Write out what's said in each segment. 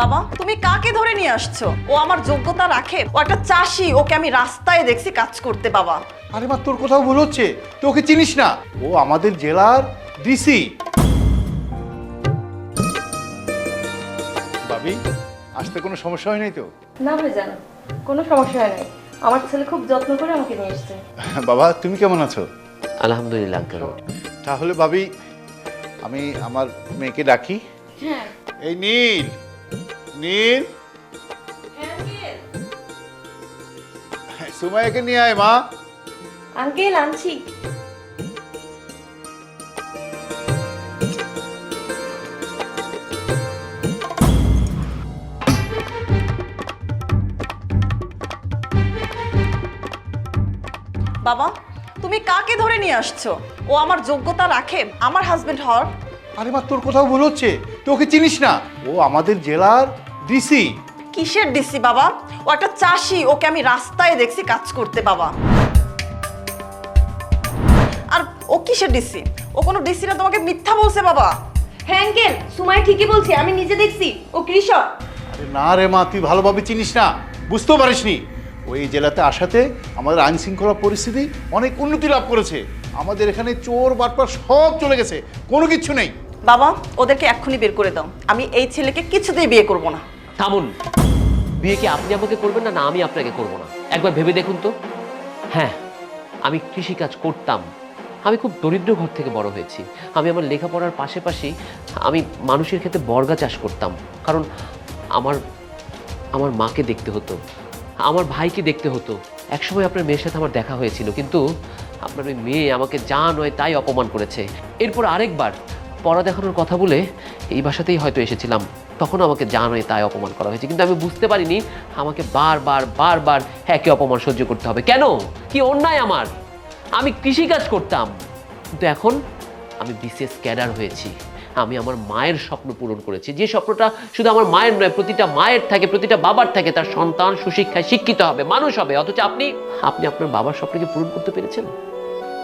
বাবা তুমি কাকে ধরে নিয়ে আসছো? ও আমার যোগ্যতা রাখে। ও একটা চাষি ওকে আমি রাস্তায় দেখছি কাজ করতে বাবা। আরে মা তোর কোথাও ভুল হচ্ছে? তুই ওকে চিনিস না? ও আমাদের জেলার ডিসি। ভাবি আসতে কোনো সমস্যা হয় নাই তো? না ভাইজান কোনো সমস্যা হয় নাই। আমার ছেলে খুব যত্ন করে আমাকে নিয়ে এসছে। বাবা তুমি কেমন আছো? আলহামদুলিল্লাহ আঙ্কেল। তাহলে ভাবি আমি আমার মেয়েকে ডাকি। হ্যাঁ। এই নীল নীল। সুমাইয়াকে নিয়ে আয় মা। আঙ্কেল আনছি। বাবা তুমি কাকে ধরে নিয়ে আসছো? ও আমার যোগ্যতা রাখে আমার হাজবেন্ড হওয়ার? আরে মা তোর কোথাও ভুল হচ্ছে? তুই ওকে চিনিস না? ও আমাদের জেলার ডিসি কিসের ডিসি বাবা? ও একটা চাষি ওকে আমি রাস্তায় দেখছি কাজ করতে বাবা। আর ও কিসের ডিসি ও কোনো ডিসিরা তোমাকে মিথ্যা বলছে বাবা। হ্যাঁ সুমাই ঠিকই বলছে আমি নিজে দেখছি। ও কৃষক। আরে না রে মা তুই ভালোভাবে চিনিস না। বুঝতেও পারিসনি। ওই জেলাতে আসাতে আমাদের আইন শৃঙ্খলা পরিস্থিতি অনেক উন্নতি লাভ করেছে। আমাদের এখানে চোর বাটপার সব চলে গেছে। কোনো কিচ্ছু নেই। বাবা ওদেরকে এক্ষুনি বের করে দাও। আমি এই ছেলেকে কিছুতেই বিয়ে করব না। থামুন। বিয়ে কি আপনি আমাকে করবেন না? না, আমি আপনাকে করব না। একবার ভেবে দেখুন তো। হ্যাঁ আমি কৃষিকাজ করতাম। আমি খুব দরিদ্র ঘর থেকে বড় হয়েছি। আমি আমার লেখাপড়ার পাশাপাশি আমি মানুষের ক্ষেত্রে বর্গা চাষ করতাম। কারণ আমার আমার মাকে দেখতে হতো। আমার ভাইকে দেখতে হতো। একসময় আপনার মেয়ের সাথে আমার দেখা হয়েছিল, কিন্তু আপনার ওই মেয়ে আমাকে যা নয় তাই অপমান করেছে। এরপর আরেকবার পড়া দেখানোর কথা বলে এই বাসাতেই হয়তো এসেছিলাম। তখন আমাকে নয় তাই অপমান করা হয়েছে। কিন্তু আমি বুঝতে পারিনি, আমাকে বারবার বারবার একই অপমান সহ্য করতে হবে। কেন? কি অন্যায় আমার? আমি কৃষিকাজ করতাম। কিন্তু এখন আমি বিশেষ ক্যাডার হয়েছি। আমি আমার মায়ের স্বপ্ন পূরণ করেছি। যে স্বপ্নটা শুধু আমার মায়ের নয়, প্রতিটা মায়ের থাকে, প্রতিটা বাবার থাকে, তার সন্তান সুশিক্ষায় শিক্ষিত হবে, মানুষ হবে। অথচ আপনি আপনি আপনার বাবার স্বপ্নকে পূরণ করতে পেরেছেন?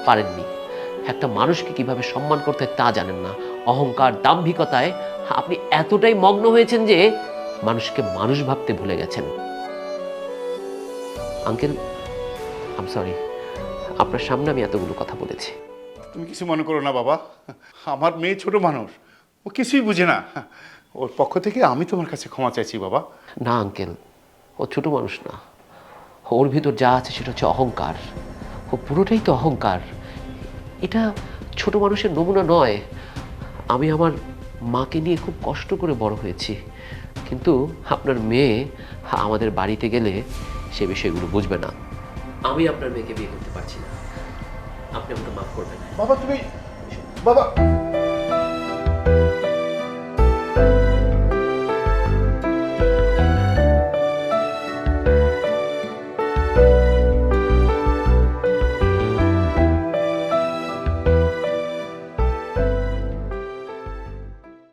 পারেননি। একটা মানুষকে কীভাবে সম্মান করতে তা জানেন না। অহংকার, দাম্ভিকতায় আপনি এতটাই মগ্ন হয়েছেন যে মানুষকে মানুষ ভাবতে ভুলে গেছেন। আঙ্কেল আম সরি আপনার সামনে আমি এতগুলো কথা বলেছি। তুমি কিছু মনে করো না বাবা। আমার মেয়ে ছোট মানুষ ও কিছুই বুঝে না। ওর পক্ষ থেকে আমি তোমার কাছে ক্ষমা চাইছি বাবা। না আঙ্কেল ও ছোট মানুষ না। ওর ভিতর যা আছে সেটা হচ্ছে অহংকার। ও পুরোটাই তো অহংকার। এটা ছোট মানুষের নমুনা নয়। আমি আমার মাকে নিয়ে খুব কষ্ট করে বড় হয়েছি। কিন্তু আপনার মেয়ে আমাদের বাড়িতে গেলে সে বিষয়গুলো বুঝবে না। আমি আপনার মেয়েকে বিয়ে করতে পারছি না। আপনি আমাকে মাফ করবেন। বাবা, তুমি বাবা!